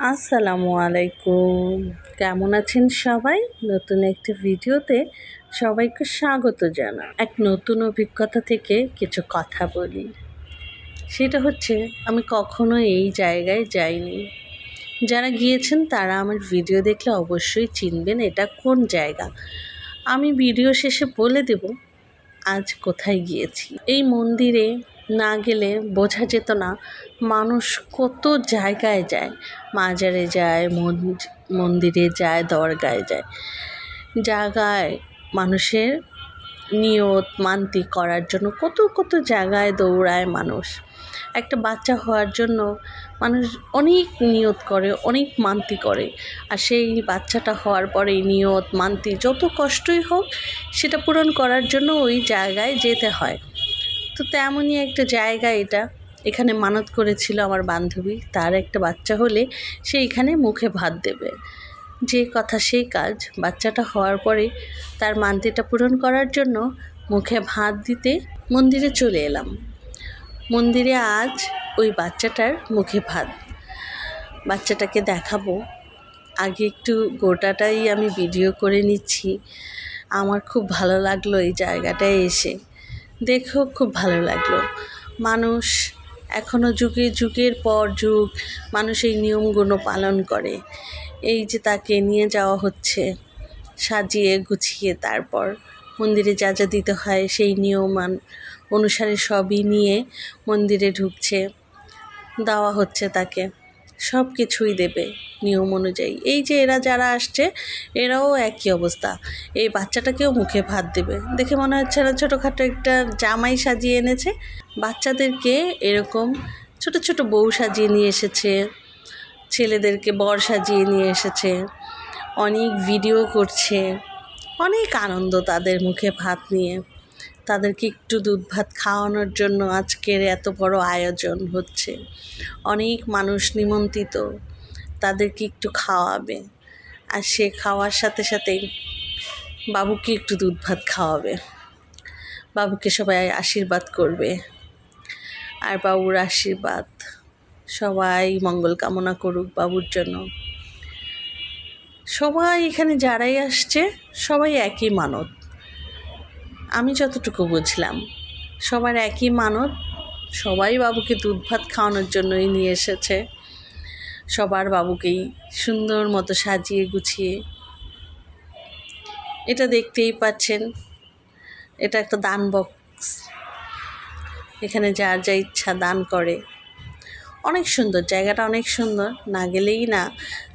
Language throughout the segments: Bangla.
আসসালামু আলাইকুম। কেমন আছেন সবাই? নতুন একটি ভিডিওতে সবাইকে স্বাগত জানা এক নতুন অভিজ্ঞতা থেকে কিছু কথা বলি। সেটা হচ্ছে, আমি কখনো এই জায়গায় যাইনি। যারা গিয়েছেন, তারা আমার ভিডিও দেখলে অবশ্যই চিনবেন এটা কোন জায়গা। আমি ভিডিও শেষে বলে দেব, আজ কোথায় গিয়েছি। এই মন্দিরে না গেলে বোঝা যেত না মানুষ কত জায়গায় যায়। মাজারে যায় মন্দিরে যায়, দরগায় যায়। জায়গায় মানুষের নিয়ত মান্তি করার জন্য কত কত জায়গায় দৌড়ায় মানুষ। একটা বাচ্চা হওয়ার জন্য মানুষ অনেক নিয়ত করে, অনেক মান্তি করে। আর সেই বাচ্চাটা হওয়ার পরে নিয়ত, মান্তি যত কষ্টই হোক, সেটা পূরণ করার জন্য ওই জায়গায় যেতে হয়। তো তেমনই একটা জায়গা এটা। এখানে মানত করেছিল আমার বান্ধবী। তার একটা বাচ্চা হলে সে এখানে মুখে ভাত দেবে। যে কথা সেই কাজ। বাচ্চাটা হওয়ার পরে তার মান্তিটা পূরণ করার জন্য মুখে ভাত দিতে মন্দিরে চলে এলাম। মন্দিরে আজ ওই বাচ্চাটার মুখে ভাত। বাচ্চাটাকে দেখাবো। আগে একটু গোটাটাই আমি ভিডিও করে নিচ্ছি। আমার খুব ভালো লাগল এই জায়গাটায় এসে। দেখেও খুব ভালো লাগল। মানুষ এখনও যুগে যুগের পর যুগ মানুষ এই নিয়মগুলো পালন করে। এই যে তাকে নিয়ে যাওয়া হচ্ছে, সাজিয়ে গুছিয়ে তারপর মন্দিরে যা যা দিতে হয় সেই নিয়ম অনুসারে সবই নিয়ে মন্দিরে ঢুকছে, দেওয়া হচ্ছে তাকে। সব কিছুই দেবে নিয়ম অনুযায়ী। এই যে এরা যারা আসছে, এরাও একই অবস্থা। এই বাচ্চাটাকেও মুখে ভাত দেবে। দেখে মনে হচ্ছে না ছোটোখাটো একটা জামাই সাজিয়ে এনেছে। বাচ্চাদেরকে এরকম ছোট ছোট বউ সাজিয়ে নিয়ে এসেছে, ছেলেদেরকে বর সাজিয়ে নিয়ে এসেছে, অনেক ভিডিও করছে, অনেক আনন্দ তাদের মুখে ভাত নিয়ে। তাদেরকে একটু দুধ ভাত খাওয়ানোর জন্য আজকের এত বড় আয়োজন হচ্ছে। অনেক মানুষ নিমন্ত্রিত, তাদেরকে একটু খাওয়াবে। আর সে খাওয়ার সাথে সাথেই বাবুকে একটু দুধ ভাত খাওয়াবে। বাবুকে সবাই আশীর্বাদ করবে। আর বাবুর আশীর্বাদ সবাই মঙ্গল কামনা করুক বাবুর জন্য। সবাই এখানে যারাই আসছে, সবাই একই মানত। আমি যতটুকু বুঝলাম। সবার একই মানত, সবাই বাবুকে দুধ ভাত খাওয়ানোর জন্যই নিয়ে এসেছে। সবার বাবুকেই সুন্দর মতো সাজিয়ে গুছিয়ে। এটা দেখতেই পাচ্ছেন, এটা একটা দান বক্স। এখানে যার যা ইচ্ছা দান করে। অনেক সুন্দর, জায়গাটা অনেক সুন্দর। না গেলেই না,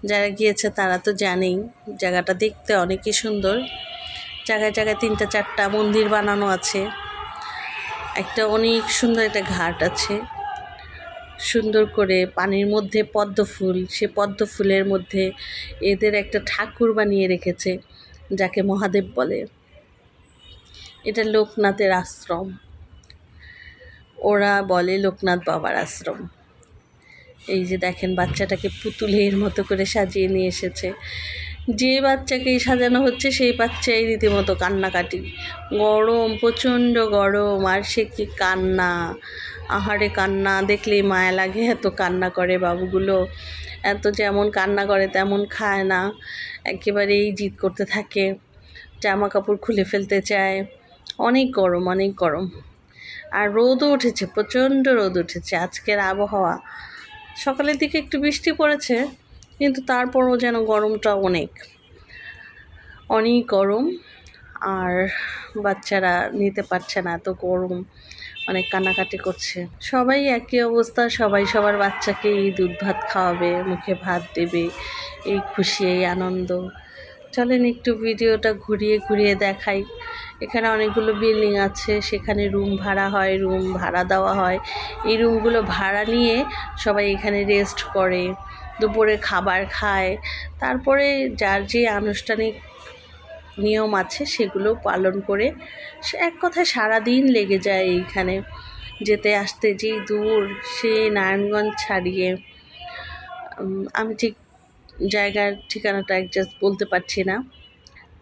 যারা গিয়েছে তারা তো জানেই, জায়গাটা দেখতে অনেকই সুন্দর। জায়গায় জায়গায় তিনটা চারটা মন্দির বানানো আছে। একটা অনেক সুন্দর একটা ঘাট আছে। সুন্দর করে পানির মধ্যে পদ্ম ফুল, সে পদ্ম ফুলের মধ্যে এদের একটা ঠাকুর বানিয়ে রেখেছে, যাকে মহাদেব বলে। এটা লোকনাথের আশ্রম। ওরা বলে লোকনাথ বাবার আশ্রম। এই যে দেখেন, বাচ্চাটাকে পুতুলের মতো করে সাজিয়ে নিয়ে এসেছে। যে বাচ্চাকেই সাজানো হচ্ছে সেই বাচ্চাই রীতিমতো কান্নাকাটি। গরম, প্রচণ্ড গরম, আর সে কি কান্না? আহারে কান্না, দেখলেই মায়া লাগে, এত কান্না করে বাবুগুলো। এত যেমন কান্না করে, তেমন খায় না। একেবারেই জিদ করতে থাকে জামা কাপড় খুলে ফেলতে চায়। অনেক গরম অনেক গরম। আর রোদও উঠেছে, প্রচণ্ড রোদ উঠেছে। আজকের আবহাওয়া। সকালের দিকে একটু বৃষ্টি পড়েছে কিন্তু তারপরও যেন গরমটা অনেক। অনেক গরম। আর বাচ্চারা নিতে পারছে না, এত গরম। অনেক কান্নাকাটি করছে। সবাই একই অবস্থা, সবাই সবার বাচ্চাকে এই দুধ ভাত খাওয়াবে, মুখে ভাত দেবে, এই খুশি, এই আনন্দ। চলেন একটু ভিডিওটা ঘুরিয়ে ঘুরিয়ে দেখাই। এখানে অনেকগুলো বিল্ডিং আছে, সেখানে রুম ভাড়া হয়, রুম ভাড়া দেওয়া হয়। এই রুমগুলো ভাড়া নিয়ে সবাই এখানে রেস্ট করে। দুপুরে খাবার খায়। তারপরে যার যে আনুষ্ঠানিক নিয়ম আছে, সেগুলো পালন করে। সে এক কথায় সারাদিন লেগে যায় এইখানে। যেতে আসতে যেই দূর, সে নারায়ণগঞ্জ ছাড়িয়ে আমি ঠিক জায়গার ঠিকানাটা একজাস্ট বলতে পারছি না।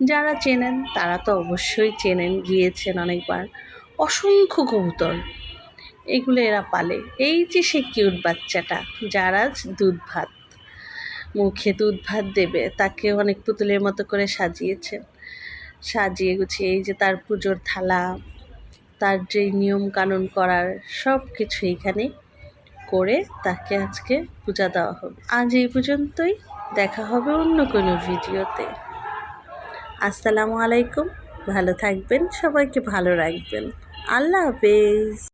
যারা চেনেন, তারা তো অবশ্যই চেনেন, গিয়েছেন অনেকবার। অসংখ্য কবুতর, এগুলো এরা পালে। এই যে সে কিউট বাচ্চাটা, যারা দুধ ভাত। মুখে দুধ ভাত দেবে, তাকে অনেক পুতুলের মতো করে সাজিয়েছেন সাজিয়ে গুছিয়ে এই যে তার পুজোর থালা, তার যে নিয়ম কানুন করার সব কিছু এইখানে করে তাকে আজকে পূজা দেওয়া হবে। আজ এই পর্যন্তই, দেখা হবে অন্য কোনো ভিডিওতে। আসসালামু আলাইকুম, ভালো থাকবেন, সবাইকে ভালো রাখবেন। আল্লাহ হাফেজ।